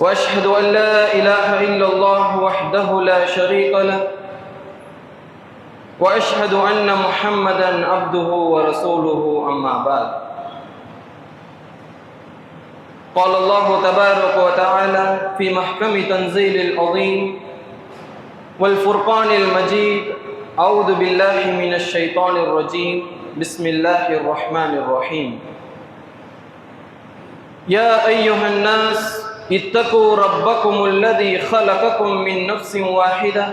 وأشهد أن لا إله إلا الله وحده لا شريك له وأشهد أن محمدا عبده ورسوله أما بعد. قال الله تبارك وتعالى في محكم تنزيل العظيم والفرقان المجيد أعوذ بالله من الشيطان الرجيم بسم الله الرحمن الرحيم. يا أيها الناس اتقوا ربكم الذي خلقكم من نفس واحدة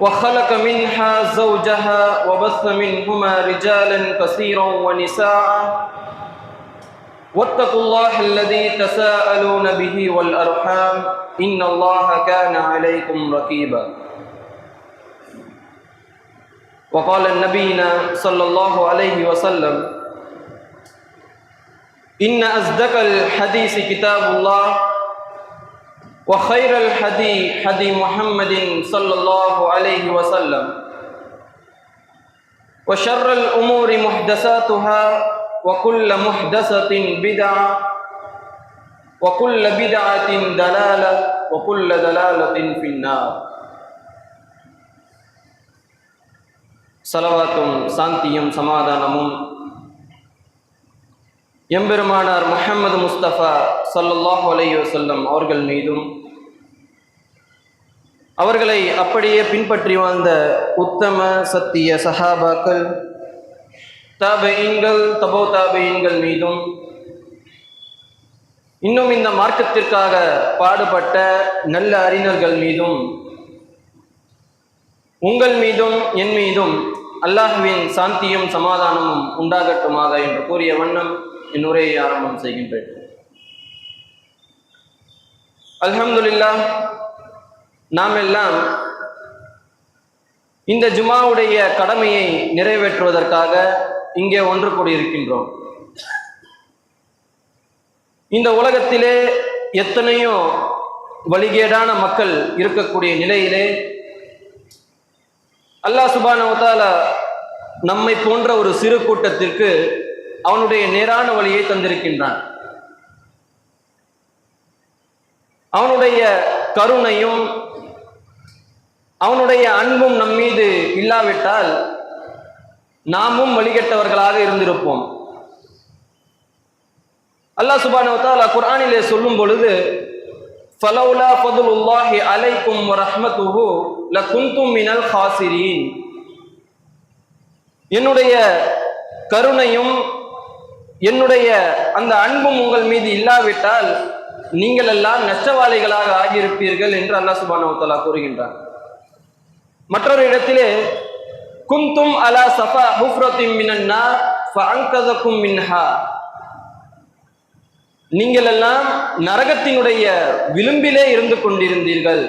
وخلق منها زوجها وبث منهما رجالا كثيرا ونساء. واتقوا الله الذي تساءلون به والأرحام. إن الله كان عليكم رقيبا وقال النبينا صلى الله عليه وسلم إن أصدق الحديث كتاب الله وخير الحديث حديث محمد صلى الله عليه وسلم وشر الأمور محدثاتها وكل محدثة بدعة وكل بدعة دلالة وكل دلالة في النار. صلوات سانتيم سمادانمون. எம்பெருமானார் முஹம்மது முஸ்தபா சல்லாஹ் அலையுசல்லம் அவர்கள் மீதும் அவர்களை அப்படியே பின்பற்றி வாழ்ந்த உத்தம சத்திய சஹாபாக்கள் தாபெயின்கள் தபோ தாபெயின்கள் மீதும் இன்னும் இந்த மார்க்கத்திற்காக பாடுபட்ட நல்ல அறிஞர்கள் மீதும் உங்கள் மீதும் என் மீதும் அல்லாஹுவின் சாந்தியும் சமாதானமும் உண்டாகட்டுமாக என்று கூறிய வண்ணம் என் உரையை ஆரம்பம் செய்கின்றேன். அல்ஹம்துல்லா நாம் எல்லாம் இந்த ஜுமாவுடைய கடமையை நிறைவேற்றுவதற்காக இங்கே ஒன்று கூடியிருக்கின்றோம். இந்த உலகத்திலே எத்தனையோ வழிகேடான மக்கள் இருக்கக்கூடிய நிலையிலே அல்லாஹ் சுபானவத்தால நம்மை போன்ற ஒரு சிறு கூட்டத்திற்கு அவனுடைய நேரான வழியை தந்திருக்கின்றான். அவனுடைய கருணையும் அவனுடைய அன்பும் நம் மீது இல்லாவிட்டால் நாமும் வழிகட்டவர்களாக இருந்திருப்போம். அல்லாஹ் சுபானவத்தால் குரானிலே சொல்லும் பொழுது ஃபலௌலா ஃபதுலுல்லாஹி அலைக்கும் ரஹ்மத்துஹு லகுந்தும் மினல் ஹாசிரீன். என்னுடைய கருணையும் என்னுடைய அந்த அன்பும் உங்கள் மீது இல்லாவிட்டால் நீங்கள் எல்லாம் நஷ்டவாளிகளாக ஆகியிருப்பீர்கள் என்று அல்லாஹ் சுபானவத்தலா கூறுகின்றார் மற்றொரு இடத்திலே குந்தும் அலா சஃபா ஹுஃப்ரத்தின் மினன்னா ஃபஅங்கதக்கும் மின்ஹா. நீங்கள் எல்லாம் நரகத்தினுடைய விளிம்பிலே இருந்து கொண்டிருந்தீர்கள்.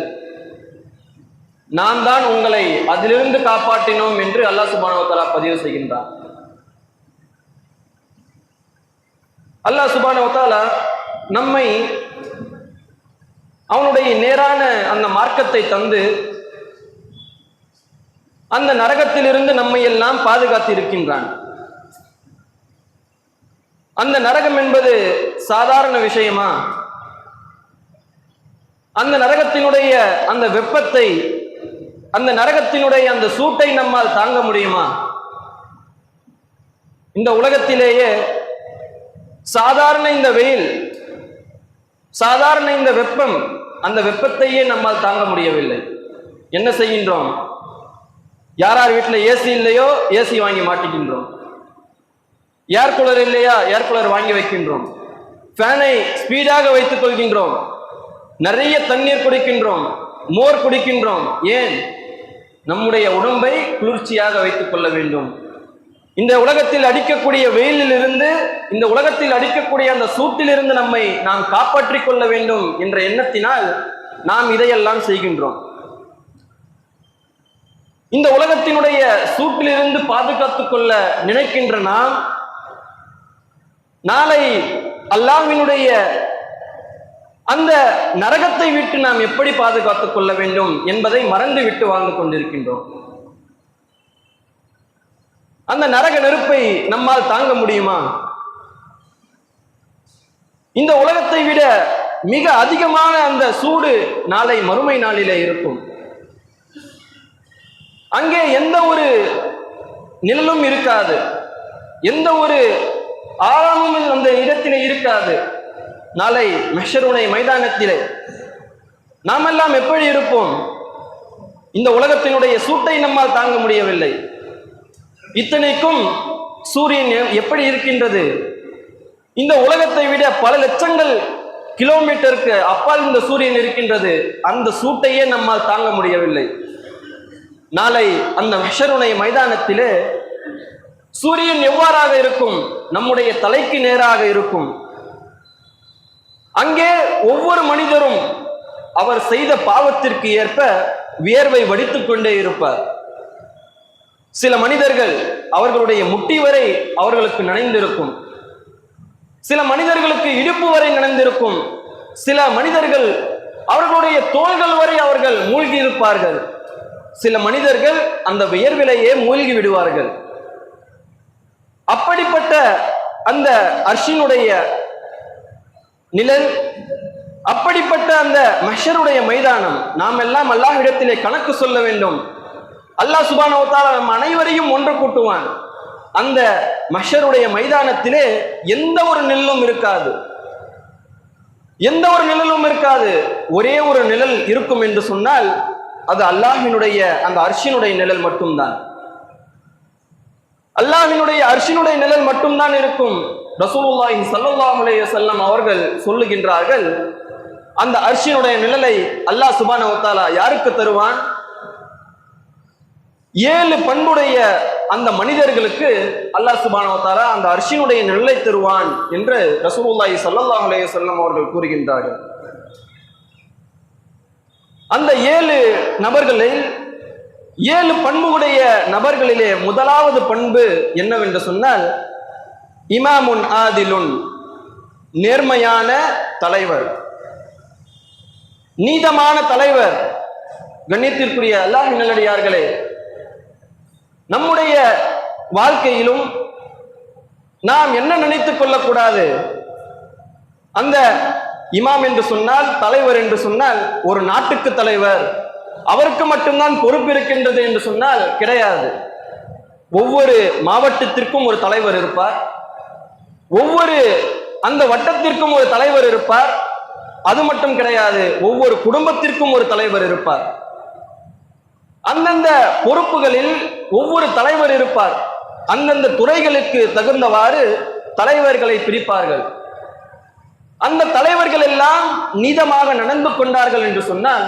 நான் தான் உங்களை அதிலிருந்து காப்பாற்றினோம் என்று அல்லாஹ் சுபானவத்தலா பதிவு செய்கின்றான். அல்லாஹ் சுபானவத்தாலா நம்மை அவனுடைய நேரான அந்த மார்க்கத்தை தந்து அந்த நரகத்திலிருந்து நம்மை எல்லாம் பாதுகாத்து இருக்கின்றான் அந்த நரகம் என்பது சாதாரண விஷயமா? அந்த நரகத்தினுடைய அந்த வெப்பத்தை அந்த நரகத்தினுடைய அந்த சூட்டை நம்மால் தாங்க முடியுமா? இந்த உலகத்திலேயே சாதாரண இந்த வெயில் சாதாரண இந்த வெப்பம் அந்த வெப்பத்தையே நம்மால் தாங்க முடியவில்லை. என்ன செய்கின்றோம்? யார் யார் வீட்டில் ஏசி இல்லையோ ஏசி வாங்கி மாட்டிக்கின்றோம். ஏர் கூலர் இல்லையா ஏர் கூலர் வாங்கி வைக்கின்றோம். ஃபேனை ஸ்பீடாக வைத்துக் கொள்கின்றோம். நிறைய தண்ணீர் குடிக்கின்றோம் மோர் குடிக்கின்றோம். ஏன்? நம்முடைய உடம்பை குளிர்ச்சியாக வைத்துக் கொள்ள வேண்டும். இந்த உலகத்தில் அடிக்கக்கூடிய வெயிலில் இருந்து இந்த உலகத்தில் அடிக்கக்கூடிய அந்த சூட்டிலிருந்து நம்மை நாம் காப்பாற்றிக் கொள்ள வேண்டும் என்ற எண்ணத்தினால் நாம் இதையெல்லாம் செய்கின்றோம். இந்த உலகத்தினுடைய சூட்டிலிருந்து பாதுகாத்துக் கொள்ள நினைக்கின்ற நாம் நாளை அல்லாஹ்வினுடைய அந்த நரகத்தை விட்டு நாம் எப்படி பாதுகாத்துக் கொள்ள வேண்டும் என்பதை மறந்து விட்டு வாழ்ந்து கொண்டிருக்கின்றோம். அந்த நரக நெருப்பை நம்மால் தாங்க முடியுமா? இந்த உலகத்தை விட மிக அதிகமான அந்த சூடு நாளை மறுமை நாளிலே இருக்கும். அங்கே எந்த ஒரு நிழலும் இருக்காது. எந்த ஒரு ஆழமும் அந்த இடத்திலே இருக்காது. நாளை மெஷருனை மைதானத்திலே நாமெல்லாம் எப்படி இருப்போம்? இந்த உலகத்தினுடைய சூட்டை நம்மால் தாங்க முடியவில்லை. இத்தனைக்கும் சூரியன் எ- எப்படி இருக்கின்றது? இந்த உலகத்தை விட பல லட்சங்கள் கிலோமீட்டருக்கு அப்பால் இந்த சூரியன் இருக்கின்றது. அந்த சூட்டையே நம்மால் தாங்க முடியவில்லை. நாளை அந்த மெஷருடைய மைதானத்திலே சூரியன் எவ்வாறாக இருக்கும்? நம்முடைய தலைக்கு நேராக இருக்கும். அங்கே ஒவ்வொரு மனிதரும் அவர் செய்த பாவத்திற்கு ஏற்ப வியர்வை வடித்துக்கொண்டே இருப்பார். சில மனிதர்கள் அவர்களுடைய முட்டி வரை அவர்களுக்கு நனைந்திருக்கும். சில மனிதர்களுக்கு இடுப்பு வரை நனைந்திருக்கும். சில மனிதர்கள் அவர்களுடைய தோள்கள் வரை அவர்கள் மூழ்கி இருப்பார்கள். சில மனிதர்கள் அந்த வியர்விலேயே மூழ்கி விடுவார்கள். அப்படிப்பட்ட அந்த அர்ஷினுடைய நிழல் அப்படிப்பட்ட அந்த மஷருடைய மைதானம் நாம் எல்லாம் அல்லாஹ்விடத்திலே கணக்கு சொல்ல வேண்டும். அல்லாஹ் சுபானவத்தால நம் அனைவரையும் ஒன்று கூட்டுவான். அந்த மஷருடைய மைதானத்திலே எந்த ஒரு நிழலும் இருக்காது. எந்த ஒரு நிழலும் இருக்காது. ஒரே ஒரு நிழல் இருக்கும் என்று சொன்னால் அது அல்லாஹினுடைய அந்த அர்ஷினுடைய நிழல் மட்டும்தான். அல்லாஹினுடைய அர்ஷினுடைய நிழல் மட்டும்தான் இருக்கும். ரசூலுல்லாஹி ஸல்லல்லாஹு செல்லம் அவர்கள் சொல்லுகின்றார்கள் அந்த அர்ஷினுடைய நிழலை அல்லாஹ் சுப்ஹானஹு யாருக்கு தருவான்? ஏழு பண்புடைய அந்த மனிதர்களுக்கு அல்லாஹ் சுபானவத்தாரா அந்த அர்ஷினுடைய நிழலை தருவான் என்று ரசூலுல்லாஹி சல்லாஹ் அலைஹி வஸல்லம் அவர்கள் கூறுகின்றார்கள். அந்த ஏழு நபர்களில் ஏழு பண்புடைய நபர்களிலே முதலாவது பண்பு என்னவென்று சொன்னால் இமாமுன் ஆதிலுன் நேர்மையான தலைவர். நீதமான தலைவர். கண்ணியத்திற்குரிய அல்லாஹ் நல்லடியார்களே நம்முடைய வாழ்க்கையிலும் நாம் என்ன நினைத்துக் கொள்ளக்கூடாது? அந்த இமாம் என்று சொன்னால் தலைவர் என்று சொன்னால் ஒரு நாட்டுக்கு தலைவர் அவருக்கு மட்டும்தான் பொறுப்பு இருக்கின்றது என்று சொன்னால் கிடையாது. ஒவ்வொரு மாவட்டத்திற்கும் ஒரு தலைவர் இருப்பார். ஒவ்வொரு அந்த வட்டத்திற்கும் ஒரு தலைவர் இருப்பார். அது மட்டும் கிடையாது ஒவ்வொரு குடும்பத்திற்கும் ஒரு தலைவர் இருப்பார். அந்தந்த பொறுப்புகளில் ஒவ்வொரு தலைவர் இருப்பார். அந்தந்த துறைகளுக்கு தகுந்தவாறு தலைவர்களை பிரிப்பார்கள். அந்த தலைவர்கள் எல்லாம் நீதமாக நடந்து கொண்டார்கள் என்று சொன்னால்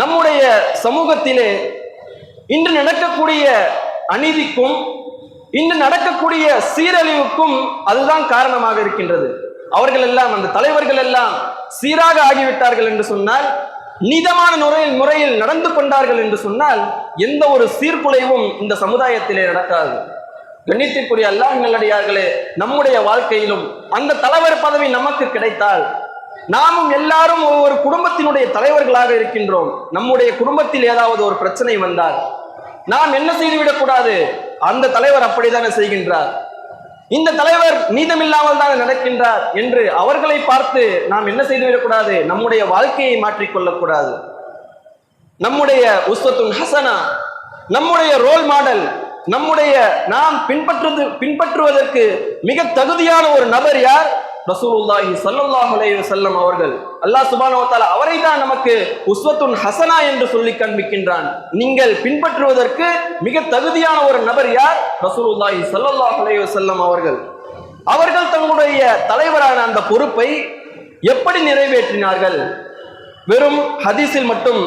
நம்முடைய சமூகத்திலே இன்று நடக்கக்கூடிய அநீதிக்கும் இன்று நடக்கக்கூடிய சீரழிவுக்கும் அதுதான் காரணமாக இருக்கின்றது. அவர்கள் எல்லாம் அந்த தலைவர்கள் எல்லாம் சீராக ஆகிவிட்டார்கள் என்று சொன்னால் நீதமான முறையில் முறையில் நடந்து கொண்டார்கள் என்று சொன்னால் எந்த ஒரு சீர்குலைவும் இந்த சமுதாயத்திலே நடக்காது. கண்ணியத்திற்குரிய அல்லாஹ் நல்லடியார்களே நம்முடைய வாழ்க்கையிலும் அந்த தலைவர் பதவி நமக்கு கிடைத்தால் நாமும் எல்லாரும் ஒவ்வொரு குடும்பத்தினுடைய தலைவர்களாக இருக்கின்றோம். நம்முடைய குடும்பத்தில் ஏதாவது ஒரு பிரச்சனை வந்தால் நாம் என்ன செய்துவிடக்கூடாது? அந்த தலைவர் அப்படித்தானே செய்கின்றார். இந்த தலைவர் நீதமில்லாமல் தான் நடக்கின்றார் என்று அவர்களை பார்த்து நாம் என்ன செய்துவிடக்கூடாது? நம்முடைய வாழ்க்கையை மாற்றிக்கொள்ளக்கூடாது. நம்முடைய உஸ்வத்துன் ஹசனா நம்முடைய ரோல் மாடல் நம்முடைய நாம் பின்பற்றுவது பின்பற்றுவதற்கு மிக தகுதியான ஒரு நபர் யார்? ரசூலுல்லாஹி ஸல்லல்லாஹு அலைஹி அவர்கள் அல்லாஹ் சுப்ஹானஹு அவரை தான் நமக்கு உஸ்வத்துன் ஹசனா என்று சொல்லி காண்பிக்கின்றான். நீங்கள் பின்பற்றுவதற்கு மிக தகுதியான ஒரு நபர் யார்? ரசூலுல்லாஹி ஸல்லல்லாஹு அலைஹி செல்லம் அவர்கள். அவர்கள் தங்களுடைய தலைவரான அந்த பொறுப்பை எப்படி நிறைவேற்றினார்கள்? வெறும் ஹதீஸில் மட்டும்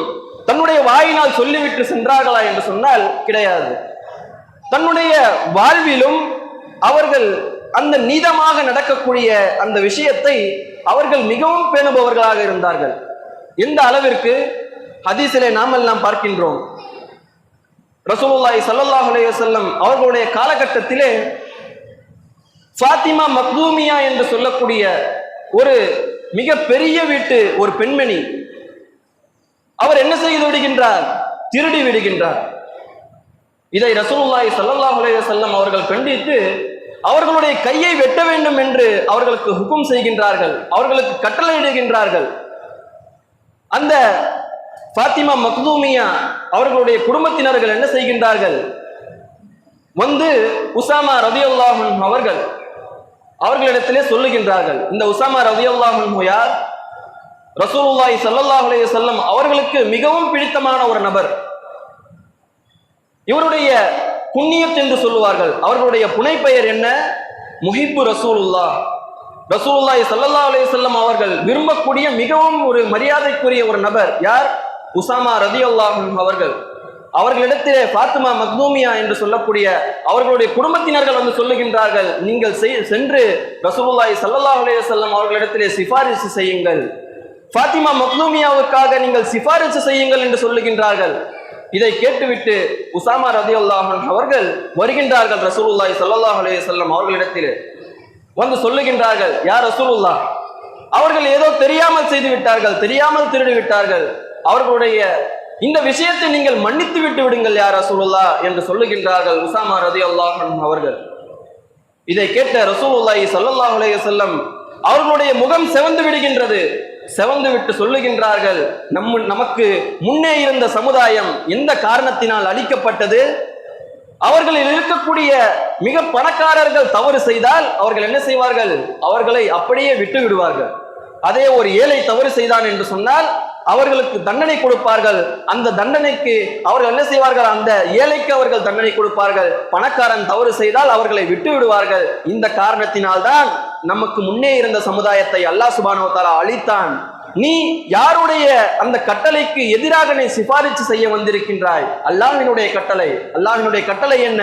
தன்னுடைய வாயினால் சொல்லிவிட்டு சென்றார்களா என்று சொன்னால் கிடையாது. தன்னுடைய வாழ்விலும் அவர்கள் அந்த நீதமாக நடக்கக்கூடிய அந்த விஷயத்தை அவர்கள் மிகவும் பேணுபவர்களாக இருந்தார்கள். எந்த அளவிற்கு? ஹதீஸிலே நாமெல்லாம் பார்க்கின்றோம். ரசூலுல்லாய் சல்லாஹ் செல்லம் அவர்களுடைய காலகட்டத்திலே ஃபாத்திமா மக்தூமியா என்று சொல்லக்கூடிய ஒரு மிக பெரிய வீட்டு ஒரு பெண்மணி அவர் என்ன செய்து விடுகின்றார்? திருடி விடுகின்றார். இதை ரசூலுல்லாய் சல்லாஹ் செல்லம் அவர்கள் கண்டித்து அவர்களுடைய கையை வெட்ட வேண்டும் என்று அவர்களுக்கு ஹுக்கும் செய்கின்றார்கள். அவர்களுக்கு கட்டளையிடுகின்றார்கள். அந்த ஃபாத்திமா மக்தூமியா அவர்களுடைய குடும்பத்தினர்கள் என்ன செய்கின்றார்கள்? வந்து உசாமா ரதியுல்லாஹு அவர்கள் அவர்களிடத்திலே சொல்லுகின்றார்கள். இந்த உசாமா ரதியுல்லாஹு யார்? ரசூலுல்லாஹி ஸல்லல்லாஹு அலைஹி வஸல்லம் அவர்களுக்கு மிகவும் பிடித்தமான ஒரு நபர். இவருடைய புண்ணியத் என்று சொல்லுவார்கள். அவர்களுடைய புனைப்பெயர் என்ன? முஹிப்பு ரசூலுல்லா ரசூலுல்லாய் சல்லல்லா அலைஹி அவர்கள் விரும்பக்கூடிய மிகவும் ஒரு மரியாதைக்குரிய ஒரு நபர் யார்? உசாமா ரதியுல்லாஹு அவர்கள். அவர்களிடத்திலே ஃபாத்திமா மக்தூமியா என்று சொல்லக்கூடிய அவர்களுடைய குடும்பத்தினர்கள் வந்து சொல்லுகின்றார்கள் நீங்கள் செய்- சென்று ரசூலுல்லாய் சல்லல்லா அலைஹி அவர்களிடத்திலே சிபாரிசு செய்யுங்கள். ஃபாத்திமா மக்லூமியாவுக்காக நீங்கள் சிபாரிசு செய்யுங்கள் என்று சொல்லுகின்றார்கள். இதை கேட்டுவிட்டு உசாமா ரதி அல்லாஹன் அவர்கள் வருகின்றார்கள் ரசூலுல்லாய் சல்லாஹ் அலே செல்லம் அவர்களிடத்தில். வந்து சொல்லுகின்றார்கள் யார் ரசூலுல்லா அவர்கள் ஏதோ தெரியாமல் செய்து விட்டார்கள் தெரியாமல் திருடி விட்டார்கள். அவர்களுடைய இந்த விஷயத்தை நீங்கள் மன்னித்து விட்டு விடுங்கள் யார் ரசூலுல்லா என்று சொல்லுகின்றார்கள் உசாமா ரதி அல்லாஹன் அவர்கள். இதை கேட்ட ரசூலுல்லாய் சல்லாஹ் அலே செல்லம் அவர்களுடைய முகம் செவந்து விடுகின்றது. செவந்து விட்டு சொல்லுகின்றார்கள் நம் நமக்கு முன்னே இருந்த சமுதாயம் எந்த காரணத்தினால் அழிக்கப்பட்டது? அவர்களில் இருக்கக்கூடிய மிக பணக்காரர்கள் தவறு செய்தால் அவர்கள் என்ன செய்வார்கள்? அவர்களை அப்படியே விட்டு விடுவார்கள். அதே ஒரு ஏழை தவறு செய்தான் என்று சொன்னால் அவர்களுக்கு தண்டனை கொடுப்பார்கள். அந்த தண்டனைக்கு அவர்கள் என்ன செய்வார்கள்? அந்த ஏழைக்கு அவர்கள் தண்டனை கொடுப்பார்கள். பணக்காரன் தவறு செய்தால் அவர்களை விட்டு விடுவார்கள். இந்த காரணத்தினால்தான் நமக்கு முன்னே இருந்த சமுதாயத்தை அல்லாஹ் சுபானோ அழித்தான். நீ யாருடைய அந்த கட்டளைக்கு எதிராக நீ சிபாரிசு செய்ய வந்திருக்கின்றாய்? அல்லாஹினுடைய கட்டளை. அல்லாஹினுடைய கட்டளை என்ன?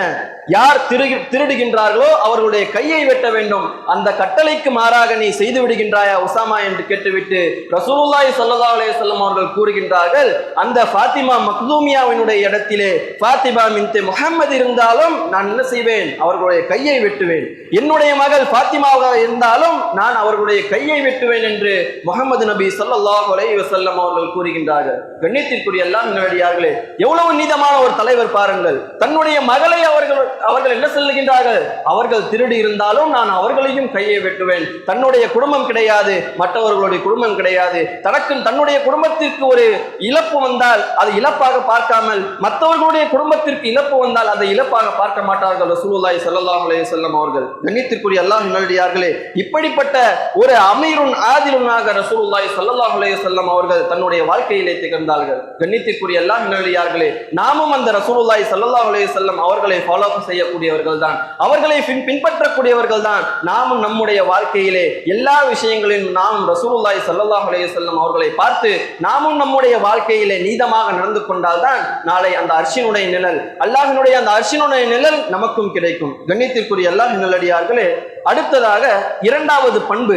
யார் திரு திருடுகின்றார்களோ அவர்களுடைய கையை வெட்ட வேண்டும். அந்த கட்டளைக்கு மாறாக நீ செய்து விடுகின்றாயா உசாமா என்று கேட்டுவிட்டு ரசூலுல்லாய் சல்லா அலைஹி அவர்கள் கூறுகின்றார்கள் அந்த ஃபாத்திமா மக்தூமியாவினுடைய இடத்திலே ஃபாத்திமா மின்தே முஹம்மது இருந்தாலும் நான் என்ன செய்வேன்? அவர்களுடைய கையை வெட்டுவேன். என்னுடைய மகள் ஃபாத்திமாவாக இருந்தாலும் நான் அவர்களுடைய கையை வெட்டுவேன் என்று முகமது நபி ஸல்லல்லாஹு அலைஹி வஸல்லம் அவர்கள் கூறுகின்றார்கள் கண்ணியத்திற்குரிய எல்லாம் நல்லடியார்களே எவ்வளவு நீதமான ஒரு தலைவர் பாருங்கள். தன்னுடைய மகளை அவர்கள் அவர்கள் என்ன சொல்லுகின்றார்கள்? அவர்கள் திருடி இருந்தாலும் நான் அவர்களையும் கையை வெட்டுவேன். தன்னுடைய குடும்பம் கிடையாது மற்றவர்களுடைய குடும்பம் கிடையாது. தனக்கு தன்னுடைய குடும்பத்திற்கு ஒரு இழப்பு வந்தால் அது இழப்பாக பார்க்காமல் மற்றவர்களுடைய குடும்பத்திற்கு இழப்பு வந்தால் அதை இழப்பாக பார்க்க மாட்டார்கள் ரசூலுல்லாஹி ஸல்லல்லாஹு அலைஹி வஸல்லம் அவர்கள். கண்ணியத்திற்குரிய எல்லாம் நல்லடியார்களே இப்படிப்பட்ட ஒரு அமீருன் ஆதிலுனாக ரசூலுல்லாஹி சொல்ல அலைஹி வஸல்லம் அவர்கள் தன்னுடைய வாழ்க்கையிலே திகழ்ந்தார்கள். கண்ணித்திற்குரிய அல்லாஹ் நல்லடியார்களே நாமும் அந்த ரசூலுல்லாய் ஸல்லல்லாஹு அலைஹி அவர்களை ஃபாலோ அப் செய்யக்கூடியவர்கள் தான். அவர்களை பின் பின்பற்றக்கூடியவர்கள் தான். நாமும் நம்முடைய வாழ்க்கையிலே எல்லா விஷயங்களிலும் நாமும் ரசூலுல்லாய் ஸல்லல்லாஹு அலைஹி அவர்களை பார்த்து நாமும் நம்முடைய வாழ்க்கையிலே நீதமாக நடந்து கொண்டால்தான் நாளை அந்த அர்ஷினுடைய நிழல் அல்லாஹினுடைய அந்த அர்ஷினுடைய நிழல் நமக்கும் கிடைக்கும். கண்ணியத்திற்குரிய எல்லா நிழலடியார்களே அடுத்ததாக இரண்டாவது பண்பு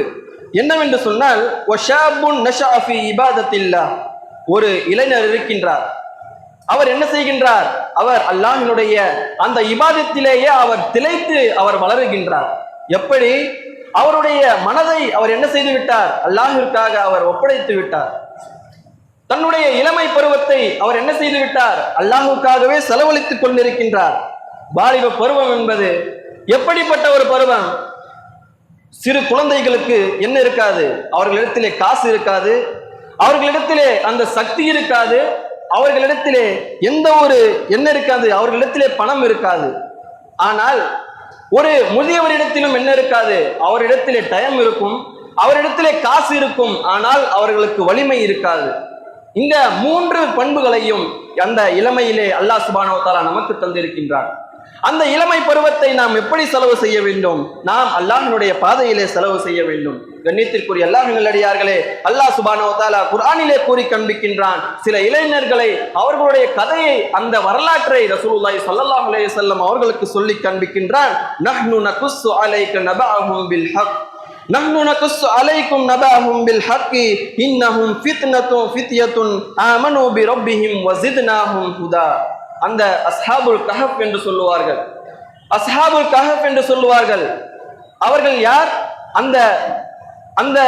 என்னவென்று சொன்னால் ஒஷாபுன் நஷா இபாதத்தில்லா ஒரு இளைஞர் இருக்கின்றார். அவர் என்ன செய்கின்றார்? அவர் அல்லாஹினுடைய அந்த இபாதத்திலேயே அவர் திளைத்து அவர் வளருகின்றார். எப்படி? அவருடைய மனதை அவர் என்ன செய்து விட்டார்? அல்லாஹிற்காக அவர் ஒப்படைத்து விட்டார். தன்னுடைய இளமை பருவத்தை அவர் என்ன செய்து விட்டார்? அல்லாஹுக்காகவே செலவழித்துக் கொண்டிருக்கின்றார். வாலிப பருவம் என்பது எப்படிப்பட்ட ஒரு பருவம்? சிறு குழந்தைகளுக்கு என்ன இருக்காது? அவர்களிடத்திலே காசு இருக்காது. அவர்களிடத்திலே அந்த சக்தி இருக்காது. அவர்களிடத்திலே எந்த ஒரு என்ன இருக்காது. அவர்களிடத்திலே பணம் இருக்காது. ஆனால் ஒரு முதியவரிடத்திலும் என்ன இருக்காது? அவரிடத்திலே டைம் இருக்கும். அவரிடத்திலே காசு இருக்கும். ஆனால் அவர்களுக்கு வலிமை இருக்காது. இந்த மூன்று பண்புகளையும் அந்த இளமையிலே அல்லாஹ் சுபானோ தாலா நமக்கு தந்திருக்கின்றார் அந்த இளமை பருவத்தை நாம் எப்படி செலவு செய்ய வேண்டும்? நாம் அல்லாஹினுடைய பாதையிலே செலவு செய்ய வேண்டும். கண்ணியத்திற்குரிய அல்லாஹ் நல்லடியார்களே அல்லாஹ் சுபானோ தாலா கூறி கண்பிக்கின்றான் சில இளைஞர்களை அவர்களுடைய கதையை அந்த வரலாற்றை ரசூலுல்லாஹி ஸல்லல்லாஹு அலைஹி வஸல்லம் அவர்களுக்கு சொல்லி கண்பிக்கின்றான் நஹ்னு நகுஸ்ஸு அலைக நபஅஹும் பில் ஹக் நஹ்னு நகுஸ்ஸு அலைக்கும் நபஅஹும் பில் ஹக் இன்னஹும் ஃபித்னத்துன் ஃபித்யத்துன் ஆமனு பி ரப்பிஹிம் வஸித்னாஹும் ஹுதா. அந்த அஸ்ஹாபுல் கஹப் என்று சொல்லுவார்கள். அஸ்ஹாபுல் கஹப் என்று சொல்லுவார்கள். அவர்கள் யார்? அந்த அந்த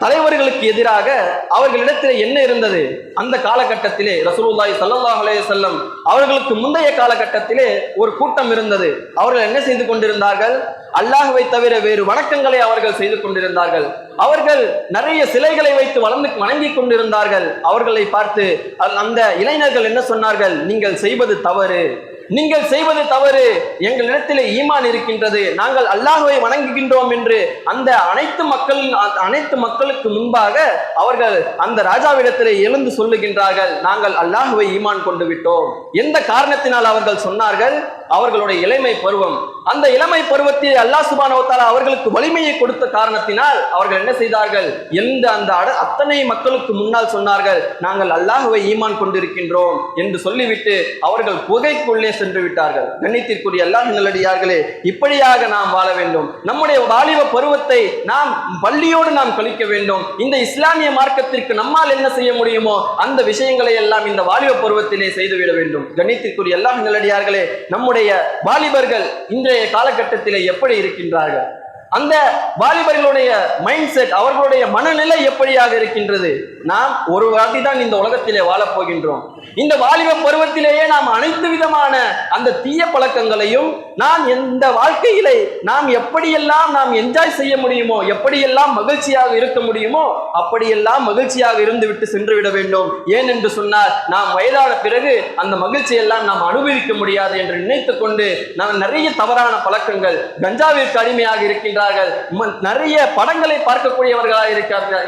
தலைவர்களுக்கு எதிராக அவர்களிடத்தில் என்ன இருந்தது? அந்த காலகட்டத்திலே ரசூலுல்லாய் சல்லாஹ் அலைஹி அவர்களுக்கு முந்தைய காலகட்டத்திலே ஒரு கூட்டம் இருந்தது. அவர்கள் என்ன செய்து கொண்டிருந்தார்கள்? அல்லாஹுவை தவிர வேறு வணக்கங்களை அவர்கள் செய்து கொண்டிருந்தார்கள். அவர்கள் நிறைய சிலைகளை வைத்து வளர்ந்து வணங்கி கொண்டிருந்தார்கள். அவர்களை பார்த்து அ- அந்த இளைஞர்கள் என்ன சொன்னார்கள்? நீங்கள் செய்வது தவறு. நீங்கள் செய்வது தவறு. எங்களிடத்திலே ஈமான் இருக்கின்றது. நாங்கள் அல்லாஹ்வை வணங்குகின்றோம் என்று அந்த அனைத்து மக்களின் அனைத்து மக்களுக்கு முன்பாக அவர்கள் அந்த ராஜாவிடத்திலே எழுந்து சொல்லுகின்றார்கள். நாங்கள் அல்லாஹுவை ஈமான் கொண்டு விட்டோம். எந்த காரணத்தினால் அவர்கள் சொன்னார்கள்? அவர்களுடைய இளமை பருவம். அந்த இளமை பருவத்தில் அல்லாஹ் சுபானவத்தால் அவர்களுக்கு வலிமையை கொடுத்த காரணத்தினால் அவர்கள் என்ன செய்தார்கள்? எந்த அந்த அட- அத்தனை மக்களுக்கு முன்னால் சொன்னார்கள் நாங்கள் அல்லாஹுவை ஈமான் கொண்டிருக்கின்றோம் என்று சொல்லிவிட்டு அவர்கள் புகைக்குள்ளே சென்று விட்டார்கள். கண்ணியத்திற்குரிய அல்லாஹ் நிலடியார்களே இப்படியாக நாம் வாழ வேண்டும். நம்முடைய வாலிப பருவத்தை நாம் பள்ளியோடு நாம் கழிக்க வேண்டும். இந்த இஸ்லாமிய மார்க்கத்திற்கு நம்மால் என்ன செய்ய முடியுமோ அந்த விஷயங்களை எல்லாம் இந்த வாலிப பருவத்திலே செய்துவிட வேண்டும். கண்ணியத்திற்குரிய அல்லாஹ் நிலடியார்களே நம்முடைய வாலிபர்கள் இன்றைய காலகட்டத்தில் எப்படி இருக்கின்றார்கள்? அந்த வாலிபர்களுடைய மைண்ட் செட் அவர்களுடைய மனநிலை எப்படியாக இருக்கின்றது? நாம் ஒரு வாட்டி தான் இந்த உலகத்திலே வாழப்போகின்றோம் இந்த வாலிப பருவத்திலேயே நாம் அனைத்து விதமான அந்த தீய பழக்கங்களையும் நாம் எந்த வாழ்க்கையிலே நாம் எப்படியெல்லாம் நாம் என்ஜாய் செய்ய முடியுமோ எப்படியெல்லாம் மகிழ்ச்சியாக இருக்க முடியுமோ அப்படியெல்லாம் மகிழ்ச்சியாக இருந்துவிட்டு சென்று விட வேண்டும். ஏன் என்று சொன்னால் நாம் வயதான பிறகு அந்த மகிழ்ச்சியெல்லாம் நாம் அனுபவிக்க முடியாது என்று நினைத்து கொண்டு நாம் நிறைய தவறான பழக்கங்கள் கஞ்சாவிற்கு அடிமையாக இருக்கின்றார்கள் நிறைய படங்களை பார்க்கக்கூடியவர்களாக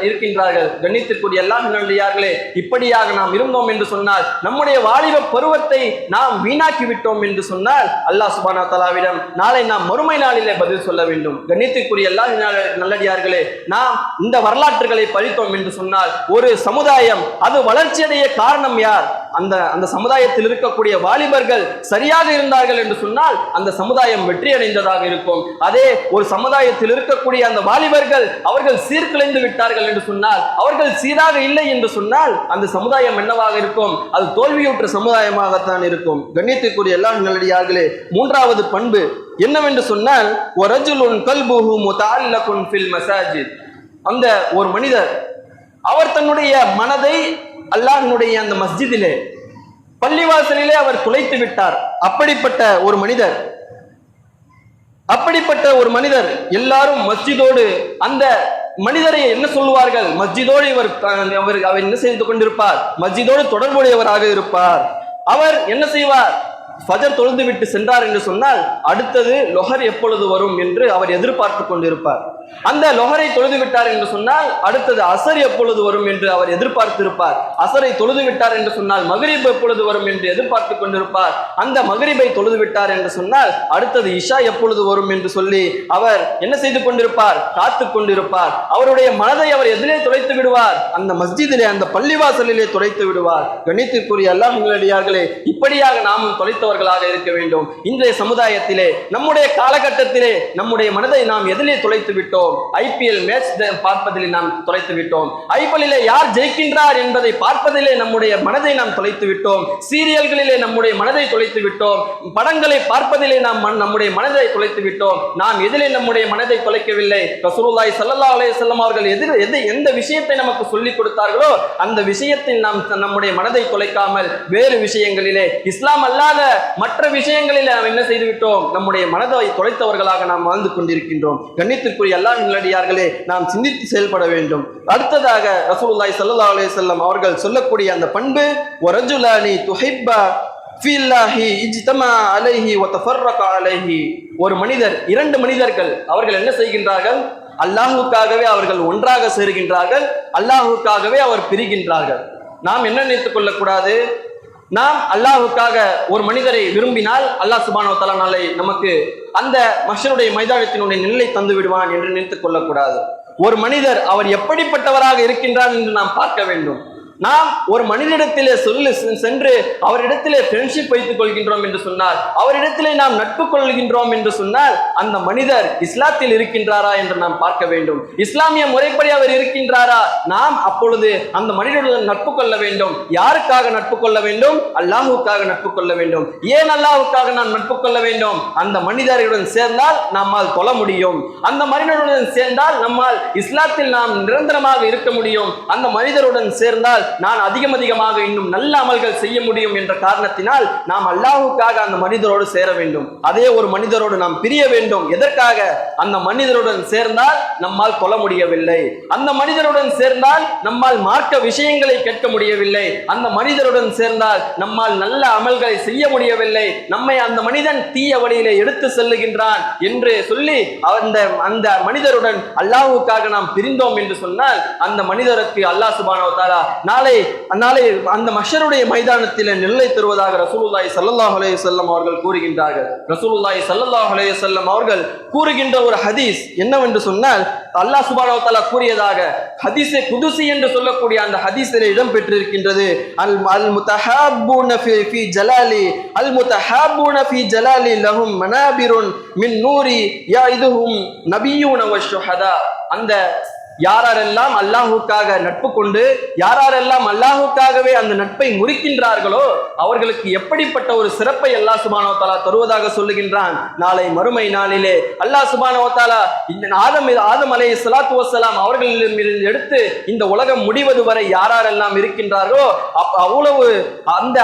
இருக்கின்றார்கள் கண்ணித்திற்குரிய எல்லாம் நல்லடியார்களே இப்படியாக நாம் இருந்தோம் என்று சொன்னால் நம்முடைய வாலிப பருவத்தை நாம் வீணாக்கி விட்டோம் என்று சொன்னால் அல்லாஹ் சுபானா தலாவிடம் நாளை நாம் மறுமை நாளிலே பதில் சொல்ல வேண்டும். கண்ணியத்துக்குரிய எல்லா நல்லடியார்களே நாம் இந்த வரலாற்றுகளை படித்தோம் என்று சொன்னால் ஒரு சமுதாயம் அது வளர்ச்சியடைய காரணம் யார்? அந்த அந்த சமுதாயத்தில் இருக்கக்கூடிய வாலிபர்கள் சரியாக இருந்தார்கள் என்று சொன்னால் அந்த சமுதாயம் வெற்றி அடைந்ததாக இருக்கும். அதே ஒரு சமுதாயத்தில் இருக்கக்கூடிய அந்த வாலிபர்கள் அவர்கள் சீர்குலைந்து விட்டார்கள் என்று சொன்னால் அவர்கள் சீராக இல்லை என்று சொன்னால் அந்த சமுதாயம் என்னவாக இருக்கும்? அது தோல்வியுற்ற சமுதாயமாகத்தான் இருக்கும். கண்ணியத்திற்குரிய எல்லா நல்லடியார்களே மூன்றாவது பண்பு என்னவென்று சொன்னால் ஒரஜுலுன் கல்புஹு முதஅல்லகுன் ஃபில் மசாஜித். அந்த ஒரு மனிதர் அவர் தன்னுடைய மனதை அல்லாஹினுடைய அந்த மஸ்ஜிதிலே பள்ளிவாசலிலே அவர் துளைத்து விட்டார். அப்படிப்பட்ட ஒரு மனிதர் அப்படிப்பட்ட ஒரு மனிதர் எல்லாரும் மஸ்ஜிதோடு அந்த மனிதரை என்ன சொல்லுவார்கள்? மஸ்ஜிதோடு இவர் அவர் அவர் என்ன செய்து கொண்டிருப்பார்? மஸ்ஜிதோடு தொடர்புடையவராக இருப்பார். அவர் என்ன செய்வார்? ஃபஜர் தொழுந்து விட்டு சென்றார் என்று சொன்னால் அடுத்தது லொஹர் எப்பொழுது வரும் என்று அவர் எதிர்பார்த்து கொண்டிருப்பார். அந்த லொஹரை தொழுது விட்டார் என்று சொன்னால் அடுத்தது அசர் எப்பொழுது வரும் என்று அவர் எதிர்பார்த்திருப்பார். அசரை தொழுது விட்டார் என்று சொன்னால் மகரீப் எப்பொழுது வரும் என்று எதிர்பார்த்து கொண்டிருப்பார். அந்த மகரிபை தொழுது விட்டார் என்று சொன்னால் அடுத்தது இஷா எப்பொழுது வரும் என்று சொல்லி அவர் என்ன செய்து கொண்டிருப்பார்? காத்து கொண்டிருப்பார். அவருடைய மனதை அவர் எதிலே துளைத்து விடுவார். அந்த மஸ்ஜிதிலே அந்த பள்ளிவாசலிலே துளைத்து விடுவார். கணித்திற்குரிய அல்லாஹர்களே இப்படியாக நாமும் உள்ளவர்களாக இருக்க வேண்டும். இன்றைய சமுதாயத்திலே நம்முடைய காலகட்டத்திலே நம்முடைய மனதை நாம் எதிலே தொலைத்து விட்டோம். ஐபிஎல் மேட்ச் பார்ப்பதிலே நாம் தொலைத்து விட்டோம். ஐபிஎல்லிலே யார் ஜெயிக்கின்றார் என்பதை பார்ப்பதிலே நம்முடைய மனதை நாம் தொலைத்து விட்டோம். சீரியல்களிலே நம்முடைய மனதை தொலைத்து விட்டோம். படங்களை பார்ப்பதிலே நாம் நம்முடைய மனதை தொலைத்து விட்டோம். நாம் எதிலே நம்முடைய மனதை தொலைக்கவில்லை ரசூலுல்லாஹி சல்லா அலையம் அவர்கள் எதிர் எது எந்த விஷயத்தை நமக்கு சொல்லிக் கொடுத்தார்களோ அந்த விஷயத்தில் நாம் நம்முடைய மனதை தொலைக்காமல் வேறு விஷயங்களிலே இஸ்லாம் அல்லாத மற்ற விஷயங்களில் நாம் என்ன செய்து விட்டோம் நம்முடைய மனதை தொலைத்தவர்களாக நாம் வாழ்ந்து கொண்டிருக்கின்றோம். கண்ணியத்திற்குரிய எல்லா நிலடியார்களே நாம் சிந்தித்து செயல்பட வேண்டும். அடுத்ததாக ரசூலுல்லாய் சல்லா அலைஹி செல்லம் அவர்கள் சொல்லக்கூடிய அந்த பண்பு ஒரஜுலானி துஹைப்பா அலைஹி. ஒரு மனிதர் இரண்டு மனிதர்கள் அவர்கள் என்ன செய்கின்றார்கள்? அல்லாஹுக்காகவே அவர்கள் ஒன்றாக சேருகின்றார்கள் அல்லாஹுக்காகவே அவர் பிரிகின்றார்கள். நாம் என்ன நினைத்துக் கொள்ளக்கூடாது? நாம் அல்லாஹ்வுக்காக ஒரு மனிதரை விரும்பினால் அல்லாஹ் சுபானோ தலா நாளை நமக்கு அந்த மஷருடைய மைதானத்தினுடைய நிலை தந்து விடுவான் என்று நினைத்துக் கொள்ளக்கூடாது. ஒரு மனிதர் அவர் எப்படிப்பட்டவராக இருக்கின்றார் என்று நாம் பார்க்க வேண்டும். நாம் ஒரு மனிதனிடத்திலே சொல்லு செ- சென்று அவரிடத்திலே ஃப்ரெண்ட்ஷிப் வைத்துக் கொள்கின்றோம் என்று சொன்னால் அவரிடத்திலே நாம் நட்பு கொள்கின்றோம் என்று சொன்னால் அந்த மனிதர் இஸ்லாத்தில் இருக்கின்றாரா என்று நாம் பார்க்க வேண்டும். இஸ்லாமிய முறைப்படி அவர் இருக்கின்றாரா? நாம் அப்பொழுது அந்த மனிதருடன் நட்பு கொள்ள வேண்டும். யாருக்காக நட்பு கொள்ள வேண்டும்? அல்லாஹுக்காக நட்பு கொள்ள வேண்டும். ஏன் அல்லாஹுக்காக நாம் நட்பு கொள்ள வேண்டும்? அந்த மனிதருடன் சேர்ந்தால் நம்மால் தொழ முடியும். அந்த மனிதனுடன் சேர்ந்தால் நம்மால் இஸ்லாத்தில் நாம் நிரந்தரமாக இருக்க முடியும். அந்த மனிதருடன் சேர்ந்தால் நான் அதிகம் அதிகமாக இன்னும் நல்ல அமல்கள் செய்ய முடியும் என்ற காரணத்தினால் நாம் அல்லாஹுக்காக அந்த மனிதரோடு சேர வேண்டும். அதே ஒரு மனிதரோடு நாம் பிரிய வேண்டும். எதற்காக? அந்த மனிதருடன் சேர்ந்தால் நம்மால் கொல்ல முடியவில்லை. அந்த மனிதருடன் சேர்ந்தால் நம்மால் மார்க்க விஷயங்களை கேட்க முடியவில்லை. அந்த மனிதருடன் சேர்ந்தால் நம்மால் நல்ல அமல்களை செய்ய முடியவில்லை. நம்மை அந்த மனிதன் தீய வழியிலே எடுத்து செல்லுகின்றான் என்று சொல்லி அந்த அந்த மனிதருடன் அல்லாஹுக்காக நாம் பிரிந்தோம் என்று சொன்னால் அந்த மனிதருக்கு அல்லாஹ் சுபானோ தாலா நாளை அந்நாளை அந்த மஷருடைய மைதானத்தில் நிலை தருவதாக ரசூலுல்லாய் சல்லாஹ் அலைஹி செல்லம் அவர்கள் கூறுகின்றார்கள். ரசூலுல்லாஹி சல்லாஹ் அலைஹி செல்லம் அவர்கள் கூறுகின்ற ஒரு ஹதீஸ் என்னவென்று சொன்னால் அல்லாஹ் சுபானோ தாலா கூறியதாக ஹதீஸை குதுசி என்று சொல்லக்கூடிய அந்த ஹதீஸில் இடம் பெற்றிருக்கின்றது. அல் அல் முத்தஹாபூன ஃபி ஃபி ஜலாலி அல் முத்தஹாபூன ஃபி ஜலாலி லஹும் மனாபிருன் மின் நூரி யா இதுஹும் நபியூன வஷுஹதா அந்த யாரெல்லாம் அல்லாஹுக்காக நட்பு கொண்டு யாரெல்லாம் அல்லாஹுக்காகவே அந்த நட்பை முறிக்கின்றார்களோ அவர்களுக்கு எப்படிப்பட்ட ஒரு சிறப்பை அல்லாஹ் சுபானோ தாலா தருவதாக சொல்லுகின்றான். நாளை மறுமை நாளிலே அல்லாஹ் சுபானோ தாலா இந்த ஆதம் ஆதம் அலை சலாத்து வசலாம் அவர்களிடமிருந்து எடுத்து இந்த உலகம் முடிவது வரை யாரெல்லாம் இருக்கின்றார்களோ அவ்வளவு அந்த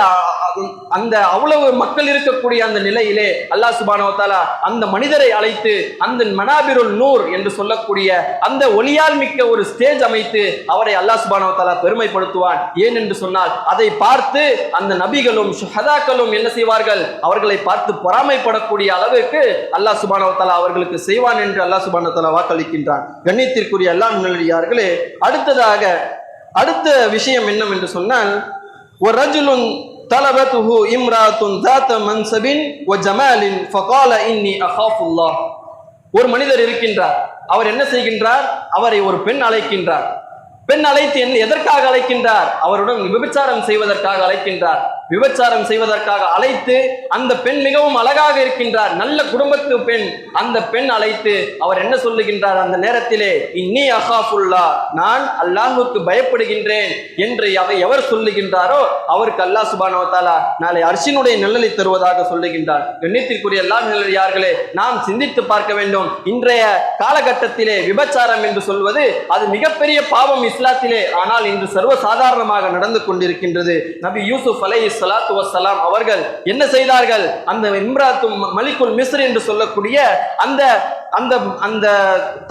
அந்த அவ்வளவு மக்கள் இருக்கக்கூடிய அந்த நிலையிலே அல்லாஹ் சுபானோ தாலா அந்த மனிதரை அழைத்து அந்த மனாபிருல் நூர் என்று சொல்லக்கூடிய அந்த ஒளியால் மிக்க ஒரு ஸ்டேஜ் அமைத்து அவரை அல்லாஹ் சுபானோ பெருமைப்படுத்துவான். ஏன் என்று சொன்னால் அதை பார்த்து அந்த நபிகளும் சுஹதாக்களும் என்ன செய்வார்கள்? அவர்களை பார்த்து பொறாமைப்படக்கூடிய அளவுக்கு அல்லாஹ் சுபானோ அவர்களுக்கு செய்வான் என்று அல்லாஹ் சுபானோ வாக்களிக்கின்றான். கண்ணியத்திற்குரிய எல்லாம் நல்லே அடுத்ததாக அடுத்த விஷயம் என்னவென்று சொன்னால் ஒரு ரஜுலுன் தலபத்துஹு இம்ராத்துன் தாத்த மன்சபின் ஒ ஜமாலின் ஃபகால இன்னி அஹாஃபுல்லா ஒரு மனிதர் இருக்கின்றார். அவர் என்ன செய்கின்றார்? அவரை ஒரு பெண் அழைக்கின்றார். பெண் அழைத்து என்ன எதற்காக அழைக்கின்றார்? அவருடன் விபச்சாரம் செய்வதற்காக அழைக்கின்றார். விபச்சாரம் செய்வதற்காக அழைத்து அந்த பெண் மிகவும் அழகாக இருக்கின்றார். நல்ல குடும்பத்து பெண். அந்த பெண் அழைத்து அவர் என்ன சொல்லுகின்றார்? அந்த நேரத்திலே இன்னி அஹாஃபுல்லா நான் அல்லாஹுக்கு பயப்படுகின்றேன் என்று அதை எவர் சொல்லுகின்றாரோ அவருக்கு அல்லாஹ் சுபானோ தாலா நாளை அர்ஷினுடைய நிழலை தருவதாக சொல்லுகின்றார். கண்ணியத்திற்குரிய எல்லா நிலையார்களே நாம் சிந்தித்து பார்க்க வேண்டும். இன்றைய காலகட்டத்திலே விபச்சாரம் என்று சொல்வது அது மிகப்பெரிய பாவம் இஸ்லாத்திலே ஆனால் இன்று சர்வ சாதாரணமாக நடந்து கொண்டிருக்கின்றது. நபி யூசுப் அலை சலாத்து வசலாம் அவர்கள் என்ன செய்தார்கள்? அந்த இம்ராத்து மலிகுல் மிஸ்ர் என்று சொல்லக்கூடிய அந்த அந்த அந்த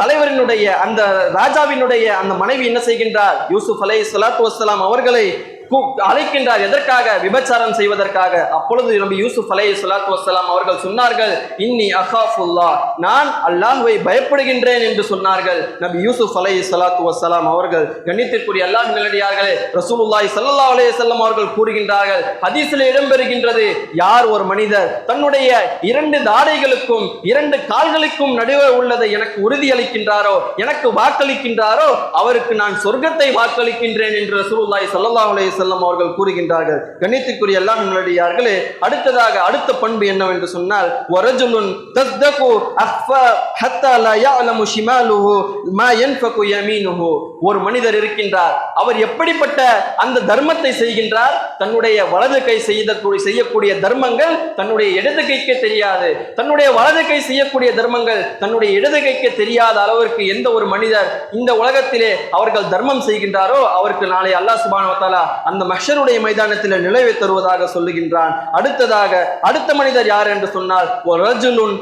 தலைவரினுடைய அந்த ராஜாவினுடைய அந்த மனைவி என்ன செய்கின்றார்? யூசுப் அலை சலாத்து வசலாம் அவர்களை அழைக்கின்றார். எதற்காக? விபச்சாரம் செய்வதற்காக. அப்பொழுது நபி யூசுப் அலை சலாத்து வசலாம் அவர்கள் சொன்னார்கள் இன்னி அஹாஃபுல்லா நான் அல்லாஹுவை பயப்படுகின்றேன் என்று சொன்னார்கள். நபி யூசுப் அலை சலாத்து வசலாம் அவர்கள் கண்ணியத்திற்குரிய அல்லாஹ் நிலடியார்களே ரசூலுல்லாய் சல்லா அலைஹி செல்லம் அவர்கள் கூறுகின்றார்கள் ஹதீஸில் இடம்பெறுகின்றது யார் ஒரு மனிதர் தன்னுடைய இரண்டு தாடைகளுக்கும் இரண்டு கால்களுக்கும் நடுவே உள்ளதை எனக்கு உறுதியளிக்கின்றாரோ எனக்கு வாக்களிக்கின்றாரோ அவருக்கு நான் சொர்க்கத்தை வாக்களிக்கின்றேன் என்று ரசூலுல்லாய் சல்லா அலைஹி செல்லம் அவர்கள் கூறுகின்றார்கள். கணித்துக்குரிய எல்லாம் நல்லடியார்களே அடுத்ததாக அடுத்த பண்பு என்னவென்று சொன்னால் ஒரஜுலுன் தஸ்தகு அஃப ஹத்தா லா யஅலமு ஷிமாலுஹு மா யன்ஃபகு யமீனுஹு. ஒரு மனிதர் இருக்கின்றார். அவர் எப்படிப்பட்ட அந்த தர்மத்தை செய்கின்றார்? தன்னுடைய வலது கை செய்யக்கூடிய செய்யக்கூடிய தர்மங்கள் தன்னுடைய இடது கைக்கு தெரியாது. தன்னுடைய வலது கை செய்யக்கூடிய தர்மங்கள் தன்னுடைய இடது கைக்கு தெரியாத அளவிற்கு எந்த ஒரு மனிதர் இந்த உலகத்திலே அவர்கள் தர்மம் செய்கின்றாரோ அவருக்கு நாளை அல்லாஹ் சுபானு அந்த மஷருடைய மைதானத்தில் நிலைவை தருவதாக சொல்லுகின்றான். அடுத்ததாக அடுத்த மனிதர் யார் என்று சொன்னால் ஒரு ரஜுலுன்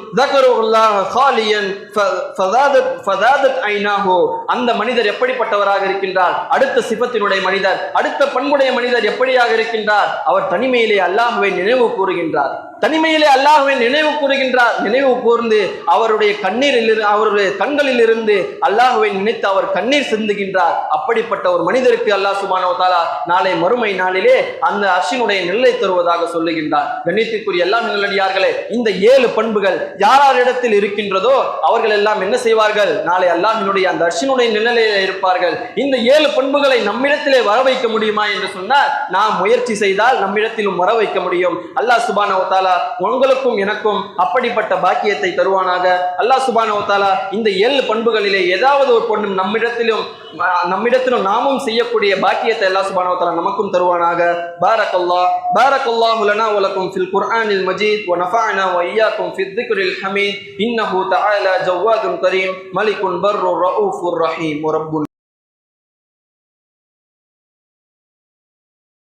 அந்த மனிதர் எப்படிப்பட்டவராக இருக்கின்றார்? அடுத்த சிபத்தினுடைய மனிதர் அடுத்த பண்புடைய மனிதர் எப்படியாக இருக்கின்றார்? அவர் தனிமையிலே அல்லாஹுவை நினைவு கூறுகின்றார். தனிமையிலே அல்லாஹுவை நினைவு கூறுகின்றார். நினைவு கூர்ந்து அவருடைய கண்ணீரில் அவருடைய கண்களில் இருந்து அல்லாஹுவை நினைத்து அவர் கண்ணீர் சிந்துகின்றார். அப்படிப்பட்ட ஒரு மனிதருக்கு அல்லாஹ் சுபானோ தாலா நாளை மறுமை நாளிலே அந்த அர்ஷினுடைய நிலை தருவதாக சொல்லுகின்றார். கண்ணியத்திற்குரிய எல்லா நல்லடியார்களே இந்த ஏழு பண்புகள் யாரிடத்தில் இருக்கின்றதோ அவர்கள் எல்லாம் என்ன செய்வார்கள்? நாளை அல்லாஹினுடைய அந்த அர்ஷினுடைய நிலையில இருப்பார்கள். இந்த ஏழு பண்புகளை நம்மிடத்திலே வர வைக்க முடியுமா என்று சொன்னால் நாம் முயற்சி செய்தால் நம்மிடத்திலும் வர வைக்க முடியும். அல்லாஹ் சுபானவ தாலா உங்களுக்கும் எனக்கும் அப்படிப்பட்ட பாக்கியத்தை தருவானாக. அல்லாஹ் சுபானவ தாலா இந்த ஏழு பண்புகளிலே ஏதாவது ஒரு பொண்ணு நம்மிடத்திலும் நம்மிடத்திலும் நாமும் செய்யக்கூடிய பாக்கியத்தை அல்லாஹ் சுபானவ தாலா நமக்கும் தருவானாக. பாரக்கல்லா பாரக்கல்லாஹு லனா வலக்கும் ஃபில் குர்ஆனில் மஜீத் வ நஃபானா வ இய்யாக்கும் ஃபித் திக்ரில் ஹமீத் இன்னஹு தஆலா ஜவ்வாதுன் கரீம் மலிக்குன் பர்ரு ரഊஃபுர் ரஹீம் ரப்புன்